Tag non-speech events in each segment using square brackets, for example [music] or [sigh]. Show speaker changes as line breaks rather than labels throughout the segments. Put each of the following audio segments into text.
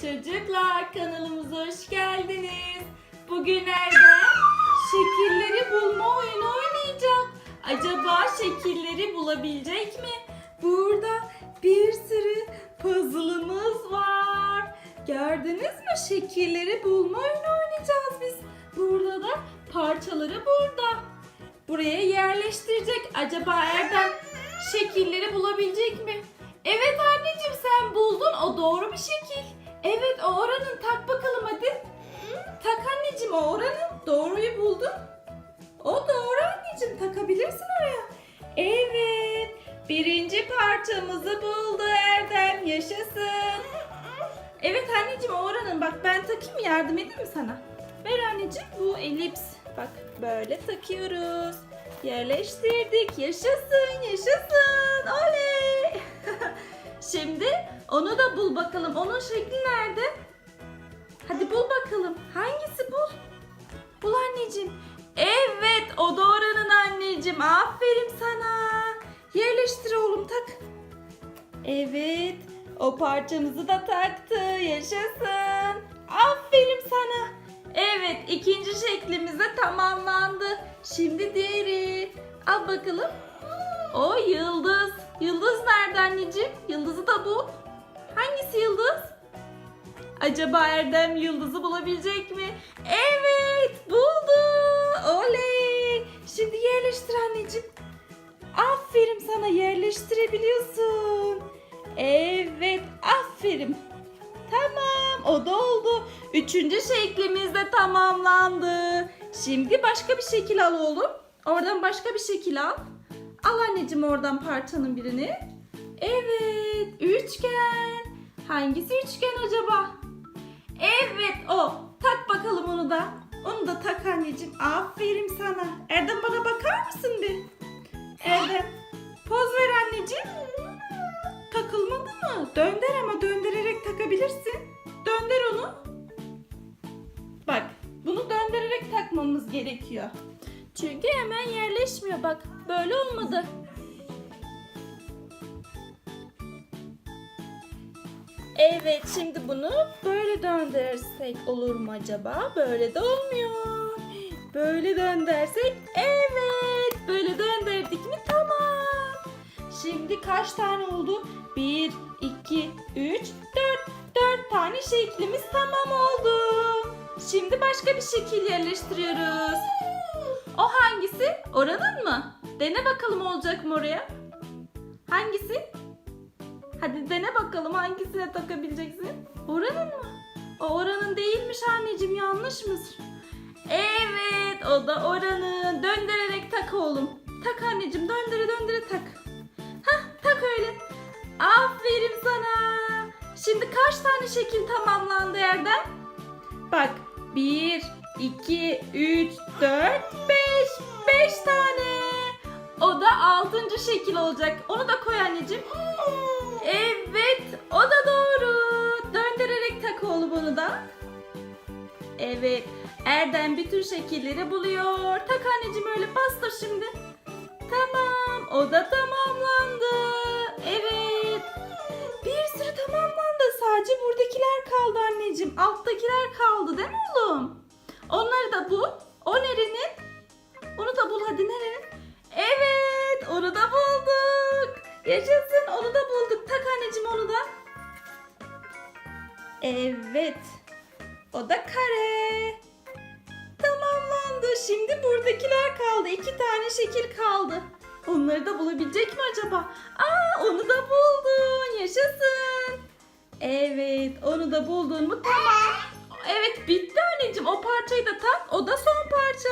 Çocuklar kanalımıza hoş geldiniz. Bugün Erdem şekilleri bulma oyunu oynayacak. Acaba şekilleri bulabilecek mi? Burada bir sürü puzzle'ımız var. Gördünüz mü? Şekilleri bulma oyunu oynayacağız biz. Burada da parçaları burada. Buraya yerleştirecek. Acaba Erdem şekilleri bulabilecek mi? Evet anneciğim sen buldun. O doğru bir şekil. Evet o oranın tak bakalım hadi. Tak anneciğim o oranın. Doğruyu buldun. O doğru anneciğim takabilirsin oraya. Evet. Birinci parçamızı buldu Erdem. Yaşasın. Evet anneciğim o oranın. Bak ben takayım yardım edeyim mi sana? Ver anneciğim bu elips. Bak böyle takıyoruz. Yerleştirdik. Yaşasın yaşasın. Oley. [laughs] Şimdi onu da bul bakalım. Onun şekli nerede? Hadi bul bakalım. Hangisi bul? Bul anneciğim. Evet o doğranın anneciğim. Aferin sana. Yerleştir oğlum tak. Evet o parçamızı da taktı. Yaşasın. Aferin sana. Evet ikinci şeklimiz de tamamlandı. Şimdi diğeri. Al bakalım. O yıldız. Yıldız nerede anneciğim? Yıldızı da bul. Hangisi yıldız? Acaba Erdem yıldızı bulabilecek mi? Evet buldu. Oley. Şimdi yerleştir anneciğim. Aferin sana yerleştirebiliyorsun. Evet aferin. Tamam o da oldu. Üçüncü şeklimiz de tamamlandı. Şimdi başka bir şekil al oğlum. Oradan başka bir şekil al. Al anneciğim oradan parçanın birini. Evet üçgen. Hangisi üçgen acaba? Evet o. Tak bakalım onu da. Onu da tak anneciğim. Aferin sana. Erdem bana bakar mısın bir? Erdem. Poz ver anneciğim. Takılmadı mı? Dönder ama döndürerek takabilirsin. Dönder onu. Bak bunu döndürerek takmamız gerekiyor. Çünkü hemen yerleşmiyor bak. Böyle olmadı. Evet şimdi bunu böyle döndürsek olur mu acaba? Böyle de olmuyor. Böyle döndürsek evet. Böyle döndürdük mü tamam. Şimdi kaç tane oldu? 1, 2, 3, 4. 4 tane şeklimiz tamam oldu. Şimdi başka bir şekil yerleştiriyoruz. O hangisi? Oranın mı? Dene bakalım olacak mı oraya? Hangisi? Hadi dene bakalım hangisine takabileceksin? Oranın mı? O oranın değilmiş anneciğim yanlışmış. Evet o da oranın. Döndürerek tak oğlum. Tak anneciğim döndüre döndüre tak. Hah tak öyle. Aferin sana. Şimdi kaç tane şekil tamamlandı Erdem? Bak 1, 2, 3, 4, 5. 5 tane. O da altıncı şekil olacak. Onu da koy anneciğim. Evet, o da doğru. Döndürerek tak oğlum onu da. Evet, Erdem bütün şekilleri buluyor. Tak anneciğim öyle bastır şimdi. Tamam, o da tamamlandı. Evet. Bir sürü tamamlandı. Sadece buradakiler kaldı anneciğim. Alttakiler kaldı değil mi oğlum? Onları da bul. O nerenin? Onu da bul hadi nerenin? Evet, onu da bulduk. Yaşasın, onu da bulduk. Tak anneciğim onu da. Evet. O da kare. Tamamlandı. Şimdi buradakiler kaldı. İki tane şekil kaldı. Onları da bulabilecek mi acaba? Aa, onu da buldun. Yaşasın. Evet, onu da buldun mu? Tamam. Evet, bitti anneciğim. O parçayı da tak. O da son parça.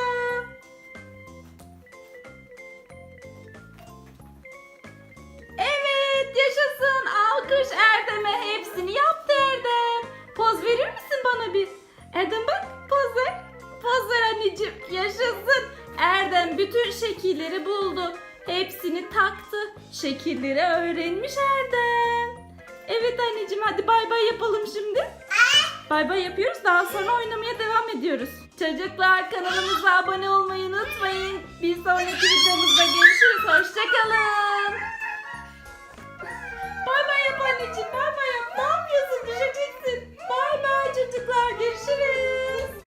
Erdem bak poz ver. Poz ver anneciğim yaşasın. Erdem bütün şekilleri buldu. Hepsini taktı. Şekilleri öğrenmiş Erdem. Evet anneciğim hadi bay bay yapalım şimdi. Bay bay yapıyoruz daha sonra oynamaya devam ediyoruz. Çocuklar kanalımıza abone olmayı unutmayın. Bir sonraki videomuzda görüşürüz.